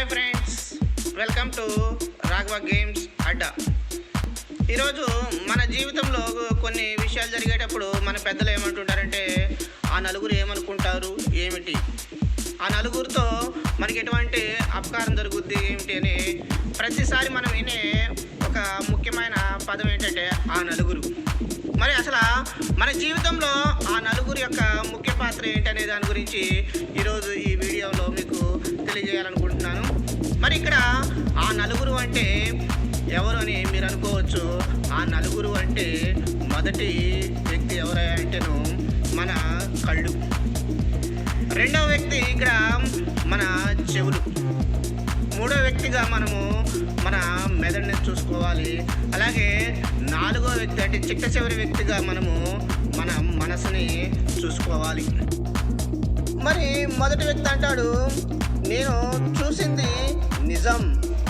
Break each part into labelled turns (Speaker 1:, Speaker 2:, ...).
Speaker 1: Hi friends welcome to Raghava games Adda. ఈరోజు మన జీవితంలో కొన్ని విషయాలు జరిగేటప్పుడు మన పెద్దలు ఏమంటుంటారంటే ఆ నలుగురు ఏమనుకుంటారు? ఏమిటి? ఆ నలుగురితో మనకి ఎటువంటి అపకారం జరుగుద్ది ఏమిటి అని ప్రతిసారి మనం వినే ఒక ముఖ్యమైన పదం ఏంటంటే ఆ నలుగురు. మరి అసలు మన జీవితంలో ఆ నలుగురు యొక్క ముఖ్య పాత్ర ఏంటనే దాని గురించి ఈరోజు ఈ వీడియోలో మీకు తెలియజేయాలను మరి ఇక్కడ? ఆ నలుగురు అంటే ఎవరు అని మీరు అనుకోవచ్చు. ఆ నలుగురు అంటే మొదటి వ్యక్తి ఎవరంటేను మన కళ్ళు. రెండవ వ్యక్తి ఇక్కడ మన చెవులు. మూడో వ్యక్తిగా మనము మన మెదడుని చూసుకోవాలి. అలాగే నాలుగో వ్యక్తి అంటే చిట్ట చివరి వ్యక్తిగా మనము మన మనసుని చూసుకోవాలి. మరి మొదటి వ్యక్తి అంటాడు నేను చూసింది నిజం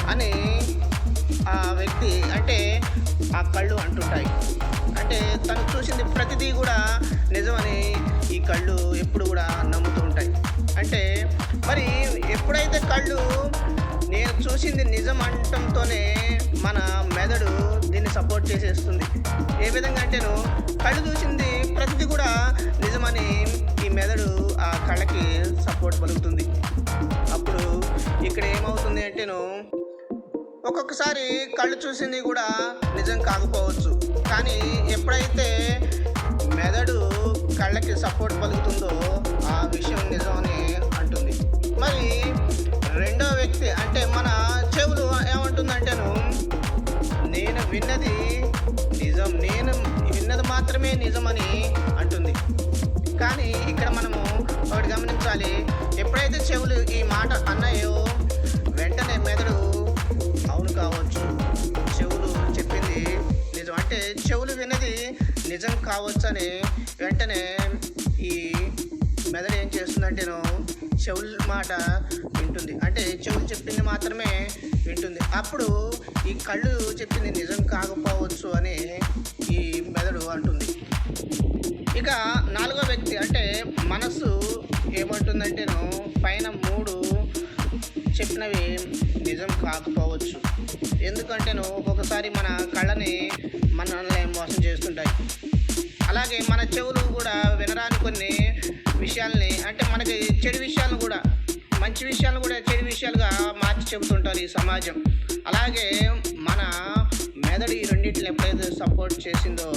Speaker 1: అని ఆ వ్యక్తి అంటే ఆ కళ్ళు అంటుంటాయి. అంటే తను చూసింది ప్రతిదీ కూడా నిజమని ఈ కళ్ళు ఎప్పుడు కూడా నమ్ముతూ ఉంటాయి. అంటే మరి ఎప్పుడైతే కళ్ళు నేను చూసింది నిజం అనటంతోనే మన మెదడు దీన్ని సపోర్ట్ చేసేస్తుంది. ఏ విధంగా అంటేను కళ్ళు చూసింది ప్రతిదీ కూడా నిజమని ఈ మెదడు ఆ కళ్ళకి సపోర్ట్ పలుకుతుంది. ఇక్కడ ఏమవుతుంది అంటేను ఒక్కొక్కసారి కళ్ళు చూసింది కూడా నిజం కాకపోవచ్చు. కానీ ఎప్పుడైతే మెదడు కళ్ళకి సపోర్ట్ పలుకుతుందో ఆ విషయం నిజం అని అంటుంది. మరి రెండో వ్యక్తి అంటే మన చెవులు ఏమంటుందంటేను నేను విన్నది నిజం నేను విన్నది మాత్రమే నిజమని అంటుంది. కానీ ఇక్కడ మనము ఒకటి గమనించాలి ఎప్పుడైతే చెవులు ఈ మాట అన్నాయో నిజం కావచ్చని వెంటనే ఈ మెదడు ఏం చేస్తుందంటేను చెవుల మాట వింటుంది. అంటే చెవులు చెప్పింది మాత్రమే వింటుంది. అప్పుడు ఈ కళ్ళు చెప్పింది నిజం కాకపోవచ్చు అని ఈ మెదడు అంటుంది. ఇక నాలుగో వ్యక్తి అంటే మనసు ఏమంటుందంటేను పైన మూడు చెప్పినవి నిజం కాకపోవచ్చు. ఎందుకంటేను ఒక్కొక్కసారి మన కళ్ళని మనల్ని మోసం చేస్తుంటాయి. అలాగే మన చెవులు కూడా వినరాని కొన్ని విషయాల్ని అంటే మనకి చెడు విషయాలను కూడా మంచి విషయాలను కూడా చెడు విషయాలుగా మార్చి చెబుతుంటారు ఈ సమాజం. అలాగే మన మెదడు ఈ రెండింటిని ఎప్పుడైతే సపోర్ట్ చేసిందో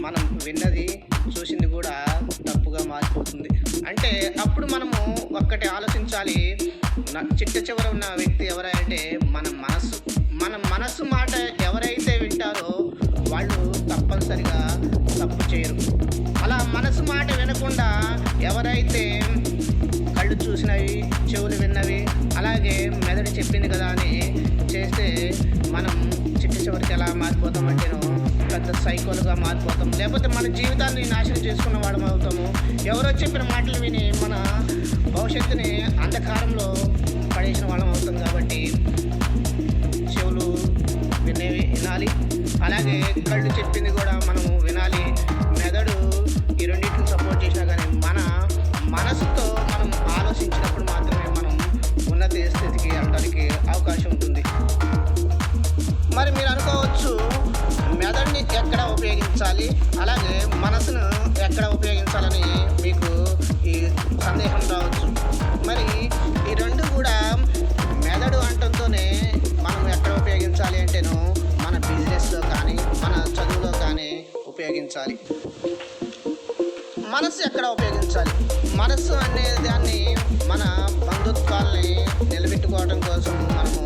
Speaker 1: మనం విన్నది చూసింది కూడా తప్పుగా మారిపోతుంది. అంటే అప్పుడు మనము ఒక్కటి ఆలోచించాలి న- చిట్ట చివర ఉన్న వ్యక్తి ఎవరంటే మన మనస్సు. మన మనస్సు మాట ఎవరైతే వింటారో వాళ్ళు తప్పనిసరిగా తప్పు చేయరు. అలా మనసు మాట వినకుండా ఎవరైతే కళ్ళు చూసినవి చెవులు విన్నవి అలాగే మెదడు చెప్పింది కదా అని చేస్తే మనం చిట్ట చివరికి ఎలా మారిపోతామంటేను పెద్ద సైకోలుగా మారిపోతాం. లేకపోతే మన జీవితాన్ని నాశనం చేసుకున్న వాళ్ళం అవుతాము. ఎవరో చెప్పిన మాటలు విని మన భవిష్యత్తుని అంధకారంలో పాడేసిన వాళ్ళం అవుతుంది కాబట్టి చెవులు వినేవి వినాలి. అలాగే కళ్ళు చెప్పింది కూడా మనసు ఎక్కడ ఉపయోగించాలి? మనసు అనే దాన్ని మన బంధుత్వాల్ని నిలబెట్టుకోవడం కోసం మనము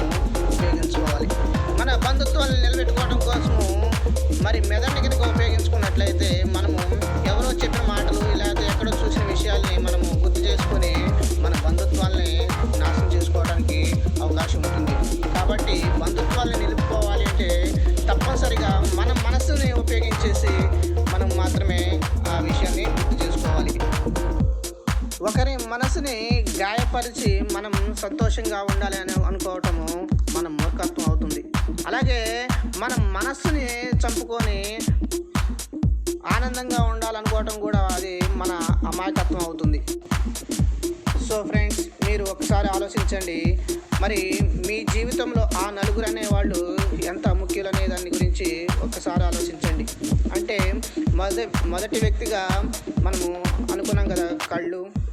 Speaker 1: ఉపయోగించుకోవాలి. మన బంధుత్వాన్ని నిలబెట్టుకోవడం కోసము మరి మెదడుని ఉపయోగించుకోవాలి. మనసుని గాయపరిచి మనం సంతోషంగా ఉండాలి అని అనుకోవటము మన మూర్ఖత్వం అవుతుంది. అలాగే మన మనస్సుని చంపుకొని ఆనందంగా ఉండాలనుకోవటం కూడా అది మన అమాయకత్వం అవుతుంది. సో ఫ్రెండ్స్ మీరు ఒకసారి ఆలోచించండి. మరి మీ జీవితంలో ఆ నలుగురు అనేవాళ్ళు ఎంత ముఖ్యులు అనే దాని గురించి ఒకసారి ఆలోచించండి. అంటే మొదటి మొదటి వ్యక్తిగా మనము అనుకున్నాం కదా కళ్ళు.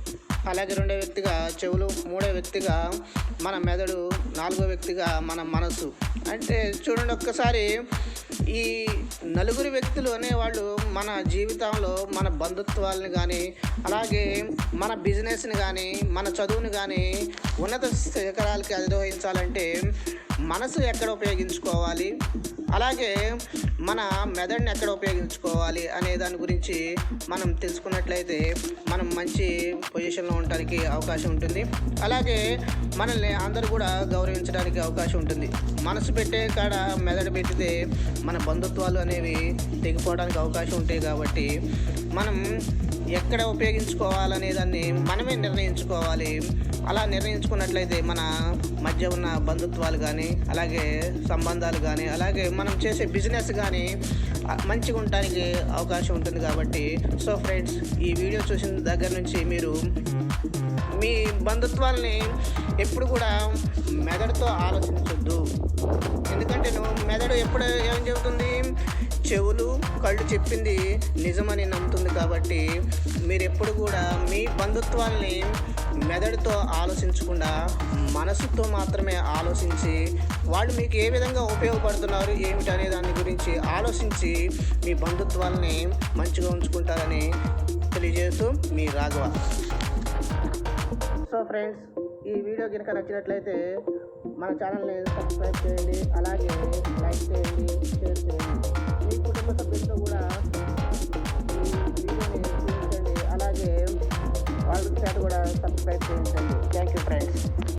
Speaker 1: అలాగే రెండో వ్యక్తిగా చెవులు మూడో వ్యక్తిగా మన మెదడు నాలుగో వ్యక్తిగా మన మనసు. అంటే చూడండి ఒక్కసారి ఈ నలుగురు వ్యక్తులు అనేవాళ్ళు మన జీవితంలో మన బంధుత్వాలని కానీ అలాగే మన బిజినెస్ని కానీ మన చదువుని కానీ ఉన్నత శిఖరాలకి అధిరోహించాలంటే మనసు ఎక్కడ ఉపయోగించుకోవాలి? అలాగే మన మెదడుని ఎక్కడ ఉపయోగించుకోవాలి అనే దాని గురించి మనం తెలుసుకున్నట్లయితే మనం మంచి పొజిషన్లో ఉండడానికి అవకాశం ఉంటుంది. అలాగే మనల్ని అందరూ కూడా గౌరవించడానికి అవకాశం ఉంటుంది. మనసు పెట్టే కాడ మెదడు పెట్టితే మన బంధుత్వాలు అనేవి తెగిపోవడానికి అవకాశం ఉంటాయి కాబట్టి మనం ఎక్కడ ఉపయోగించుకోవాలనే దాన్ని మనమే నిర్ణయించుకోవాలి. అలా నిర్ణయించుకున్నట్లయితే మన మధ్య ఉన్న బంధుత్వాలు కానీ అలాగే సంబంధాలు కానీ అలాగే మనం చేసే బిజినెస్ కానీ మంచిగా ఉండడానికి అవకాశం ఉంటుంది కాబట్టి. సో ఫ్రెండ్స్ ఈ వీడియో చూసిన దగ్గర నుంచి మీరు మీ బంధుత్వాల్ని ఎప్పుడు కూడా మెదడుతో ఆలోచించొద్దు. ఎందుకంటే నువ్వు మెదడు ఎప్పుడు ఏం చెబుతుంది? చెవులు కళ్ళు చెప్పింది నిజమని నమ్ముతుంది కాబట్టి మీరు ఎప్పుడు కూడా మీ బంధుత్వాల్ని మెదడుతో ఆలోచించకుండా మనసుతో మాత్రమే ఆలోచించి వాళ్ళు మీకు ఏ విధంగా ఉపయోగపడుతున్నారు ఏమిటి అనే దాని గురించి ఆలోచించి మీ బంధుత్వాలని మంచిగా ఉంచుకుంటారని తెలియజేస్తూ మీ రాఘవ. సో ఫ్రెండ్స్ ఈ వీడియో కనుక నచ్చినట్లయితే మన ఛానల్ని సబ్స్క్రైబ్ చేయండి అలాగే లైక్ చేయండి షేర్ చేయండి. మీ కుటుంబ సభ్యులతో కూడా ఈ వీడియోని చూపించండి అలాగే వాళ్ళ చేత కూడా సబ్స్క్రైబ్ చేయించండి థ్యాంక్ యూ ఫ్రెండ్స్